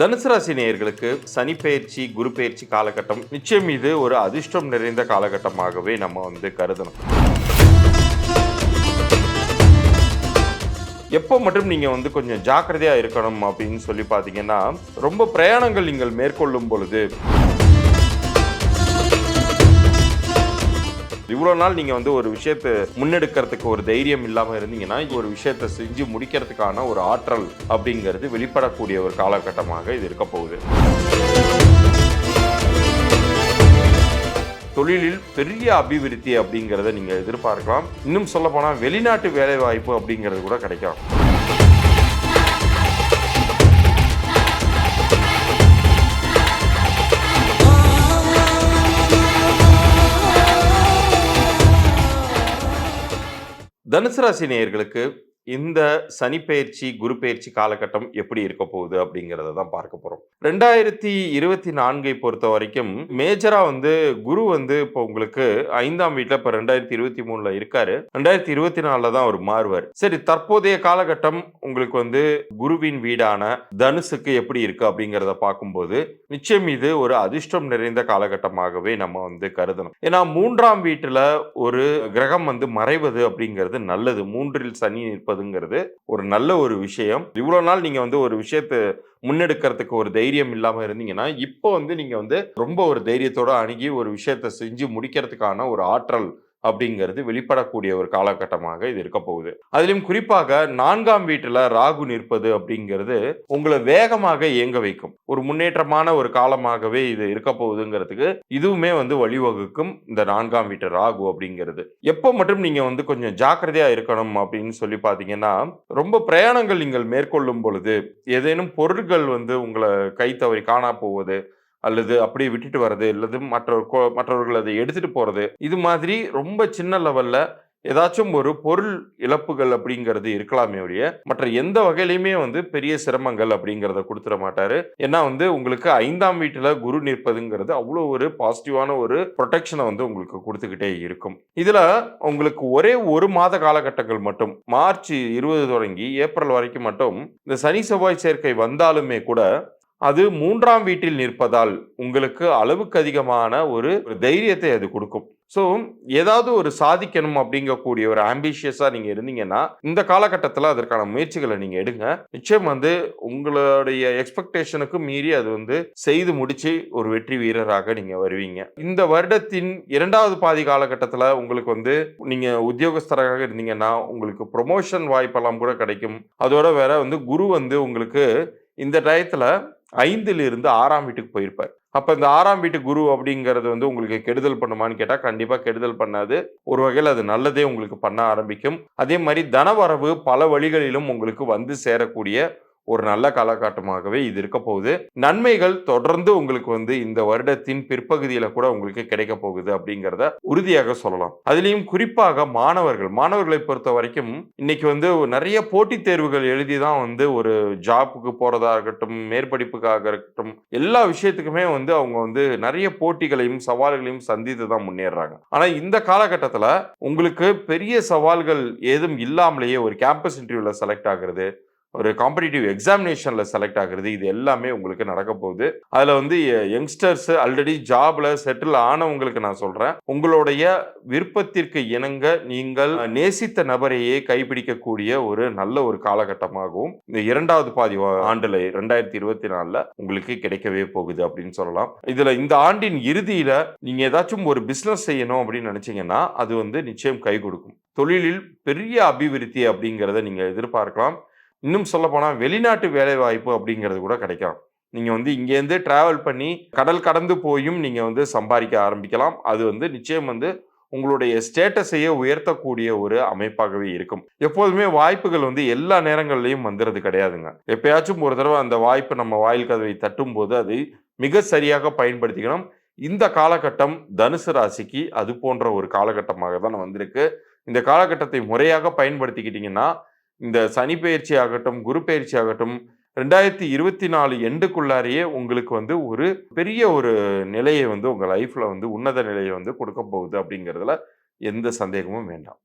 தனுசு ராசி நேயர்களுக்கு சனி பயிற்சி குரு பயிற்சி காலகட்டம் நிச்சயம் இது ஒரு அதிர்ஷ்டம் நிறைந்த காலகட்டமாகவே நம்ம வந்து கருதணும். எப்போ மட்டும் நீங்கள் வந்து கொஞ்சம் ஜாக்கிரதையாக இருக்கணும் அப்படின்னு சொல்லி பார்த்தீங்கன்னா ரொம்ப பிரயாணங்கள் நீங்கள் மேற்கொள்ளும் பொழுது இவ்வளோ நாள் நீங்கள் வந்து ஒரு விஷயத்தை முன்னெடுக்கிறதுக்கு ஒரு தைரியம் இல்லாமல் இருந்தீங்கன்னா ஒரு விஷயத்தை செஞ்சு முடிக்கிறதுக்கான ஒரு ஆற்றல் அப்படிங்கிறது வெளிப்படக்கூடிய ஒரு காலகட்டமாக இது இருக்க போகுது. தொழிலில் பெரிய அபிவிருத்தி அப்படிங்கிறத நீங்கள் எதிர்பார்க்கலாம். இன்னும் சொல்ல போனால் வெளிநாட்டு வேலைவாய்ப்பு அப்படிங்கிறது கூட கிடைக்கும் தனுசு ராசி நேயர்களுக்கு இந்த சனி பயிற்சி குரு பயிற்சி காலகட்டம் எப்படி இருக்க போகுது அப்படிங்கிறத தான் பார்க்க போகிறோம் ரெண்டாயிரத்தி இருபத்தி நான்கை பொறுத்த வரைக்கும் மேஜராக வந்து குரு வந்து இப்போ உங்களுக்கு ஐந்தாம் வீட்டில் இப்போ ரெண்டாயிரத்தி இருபத்தி மூணில் இருக்காரு. ரெண்டாயிரத்தி இருபத்தி நாலில் தான் அவர் மாறுவார். சரி தற்போதைய காலகட்டம் உங்களுக்கு வந்து குருவின் வீடான தனுசுக்கு எப்படி இருக்கு அப்படிங்கிறத பார்க்கும்போது நிச்சயம் இது ஒரு அதிர்ஷ்டம் நிறைந்த காலகட்டமாகவே நம்ம வந்து கருதணும். ஏன்னா மூன்றாம் வீட்டில் ஒரு கிரகம் வந்து மறைவது அப்படிங்கிறது நல்லது. மூன்றில் சனி நிற்பது நிற்பதுங்கிறது ஒரு நல்ல ஒரு விஷயம். இவ்வளோ நாள் நீங்கள் வந்து ஒரு விஷயத்தை முன்னெடுக்கிறதுக்கு ஒரு தைரியம் இல்லாமல் இருந்தீங்கன்னா இப்போ வந்து நீங்கள் வந்து ரொம்ப ஒரு தைரியத்தோட அணுகி ஒரு விஷயத்தை செஞ்சு முடிக்கிறதுக்கான ஒரு ஆற்றல் அப்படிங்கிறது வெளிப்படக்கூடிய ஒரு காலகட்டமாக இது இருக்க போகுது. அதிலும் குறிப்பாக நான்காம் வீட்டுல ராகு நிற்பது அப்படிங்கிறது உங்களை வேகமாக இயங்க வைக்கும். ஒரு முன்னேற்றமான ஒரு காலமாகவே இது இருக்க போகுதுங்கிறதுக்கு இதுவுமே வந்து வழிவகுக்கும் இந்த நான்காம் வீட்டு ராகு அப்படிங்கிறது. எப்போ மட்டும் நீங்க வந்து கொஞ்சம் ஜாக்கிரதையா இருக்கணும் அப்படின்னு சொல்லி பாத்தீங்கன்னா ரொம்ப பிரயாணங்கள் நீங்கள் மேற்கொள்ளும் பொழுது ஏதேனும் பொருட்கள் வந்து உங்களை கை தவறி காணா போவது அல்லது அப்படியே விட்டுட்டு வர்றது அல்லது மற்ற மற்றவர்கள் அதை எடுத்துட்டு போகிறது இது மாதிரி ரொம்ப சின்ன லெவலில் ஏதாச்சும் ஒரு பொருள் இழப்புகள் அப்படிங்கிறது இருக்கலாமே ஒழிய மற்ற எந்த வகையிலையுமே வந்து பெரிய சிரமங்கள் அப்படிங்கிறத கொடுத்துட மாட்டாரு. ஏன்னா வந்து உங்களுக்கு ஐந்தாம் வீட்டில் குரு நிற்பதுங்கிறது அவ்வளோ ஒரு பாசிட்டிவான ஒரு ப்ரொடெக்ஷனை வந்து உங்களுக்கு கொடுத்துக்கிட்டே இருக்கும். இதில் உங்களுக்கு ஒரே ஒரு மாத காலகட்டங்கள் மட்டும் மார்ச் இருபது தொடங்கி ஏப்ரல் வரைக்கும் மட்டும் இந்த சனி செவ்வாய் சேர்க்கை வந்தாலுமே கூட அது மூன்றாம் வீட்டில் நிற்பதால் உங்களுக்கு அளவுக்கு அதிகமான ஒரு தைரியத்தை அது கொடுக்கும். ஸோ ஏதாவது ஒரு சாதிக்கணும் அப்படிங்கக்கூடிய ஒரு ஆம்பிஷியஸாக நீங்கள் இருந்தீங்கன்னா இந்த காலகட்டத்தில் அதற்கான முயற்சிகளை நீங்கள் எடுங்க. நிச்சயம் வந்து உங்களுடைய எக்ஸ்பெக்டேஷனுக்கு மீறி அது வந்து செய்து முடித்து ஒரு வெற்றி வீரராக நீங்கள் வருவீங்க. இந்த வருடத்தின் இரண்டாவது பாதி காலகட்டத்தில் உங்களுக்கு வந்து நீங்கள் உத்தியோகஸ்தராக இருந்தீங்கன்னா உங்களுக்கு ப்ரொமோஷன் வாய்ப்பெல்லாம் கூட கிடைக்கும். அதோட வேற வந்து குரு வந்து உங்களுக்கு இந்த டயத்தில் ஐந்திலிருந்து ஆறாம் வீட்டுக்கு போயிருப்பார். அப்போ இந்த ஆறாம் வீட்டு குரு அப்படிங்கிறது வந்து உங்களுக்கு கெடுதல் பண்ணுமான்னு கேட்டா கண்டிப்பாக கெடுதல் பண்ணாது. ஒரு வகையில் அது நல்லதே உங்களுக்கு பண்ண ஆரம்பிக்கும். அதே மாதிரி தனவரவு பல வழிகளிலும் உங்களுக்கு வந்து சேரக்கூடிய ஒரு நல்ல காலகட்டமாகவே இது இருக்க போகுது. நன்மைகள் தொடர்ந்து உங்களுக்கு வந்து இந்த வருடத்தின் பிற்பகுதியில கூட உங்களுக்கு கிடைக்க போகுது அப்படிங்கிறத உறுதியாக சொல்லலாம். அதுலேயும் குறிப்பாக மாணவர்கள். மாணவர்களை பொறுத்த வரைக்கும் இன்னைக்கு வந்து நிறைய போட்டித் தேர்வுகள் எழுதி தான் வந்து ஒரு ஜாப்புக்கு போறதா இருக்கட்டும் மேற்படிப்புக்காக இருக்கட்டும் எல்லா விஷயத்துக்குமே வந்து அவங்க வந்து நிறைய போட்டிகளையும் சவால்களையும் சந்தித்து தான் முன்னேறாங்க. ஆனா இந்த காலகட்டத்தில் உங்களுக்கு பெரிய சவால்கள் ஏதும் இல்லாமலேயே ஒரு கேம்பஸ் இன்டர்வியூல செலக்ட் ஆகுறது ஒரு காம்படிட்டிவ் எக்ஸாமினேஷனில் செலக்ட் ஆகுறது இது எல்லாமே உங்களுக்கு நடக்க போகுது. அதில் வந்து யங்ஸ்டர்ஸ் ஆல்ரெடி ஜாப்ல செட்டில் ஆனவங்களுக்கு நான் சொல்கிறேன் உங்களுடைய விருப்பத்திற்கு இணங்க நீங்கள் நேசித்த நபரையே கைப்பிடிக்கக்கூடிய ஒரு நல்ல ஒரு காலகட்டமாகவும் இந்த இரண்டாவது பாதி ஆண்டில் ரெண்டாயிரத்தி இருபத்தி நாலில் உங்களுக்கு கிடைக்கவே போகுது அப்படின்னு சொல்லலாம். இதில் இந்த ஆண்டின் இறுதியில் நீங்கள் ஏதாச்சும் ஒரு பிஸ்னஸ் செய்யணும் அப்படின்னு நினச்சிங்கன்னா அது வந்து நிச்சயம் கை கொடுக்கும். தொழிலில் பெரிய அபிவிருத்தி அப்படிங்கிறத நீங்கள் எதிர்பார்க்கலாம். இன்னும் சொல்லப்போனால் வெளிநாட்டு வேலைவாய்ப்பு அப்படிங்கிறது கூட கிடைக்கும் நீங்கள் வந்து இங்கேருந்து ட்ராவல் பண்ணி கடல் கடந்து போயும் நீங்கள் வந்து சம்பாதிக்க ஆரம்பிக்கலாம். அது வந்து நிச்சயம் வந்து உங்களுடைய ஸ்டேட்டஸையே உயர்த்தக்கூடிய ஒரு அமைப்பாகவே இருக்கும். எப்போதுமே வாய்ப்புகள் வந்து எல்லா நேரங்கள்லையும் வந்துடுறது கிடையாதுங்க. எப்பயாச்சும் ஒரு தடவை அந்த வாய்ப்பு நம்ம வாயில் கதவை தட்டும் போது அதை மிக சரியாக பயன்படுத்திக்கணும். இந்த காலகட்டம் தனுசு ராசிக்கு அது போன்ற ஒரு காலகட்டமாக தான் வந்திருக்கு. இந்த காலகட்டத்தை முறையாக பயன்படுத்திக்கிட்டிங்கன்னா இந்த சனி பயிற்சி ஆகட்டும் குரு பயிற்சி ஆகட்டும் ரெண்டாயிரத்தி இருபத்தி நாலு எண்டுக்குள்ளாரையே உங்களுக்கு வந்து ஒரு பெரிய ஒரு நிலையை வந்து உங்கள் லைஃப்பில் வந்து உன்னத நிலையை வந்து கொடுக்க போகுது அப்படிங்கிறதுல எந்த சந்தேகமும் வேண்டாம்.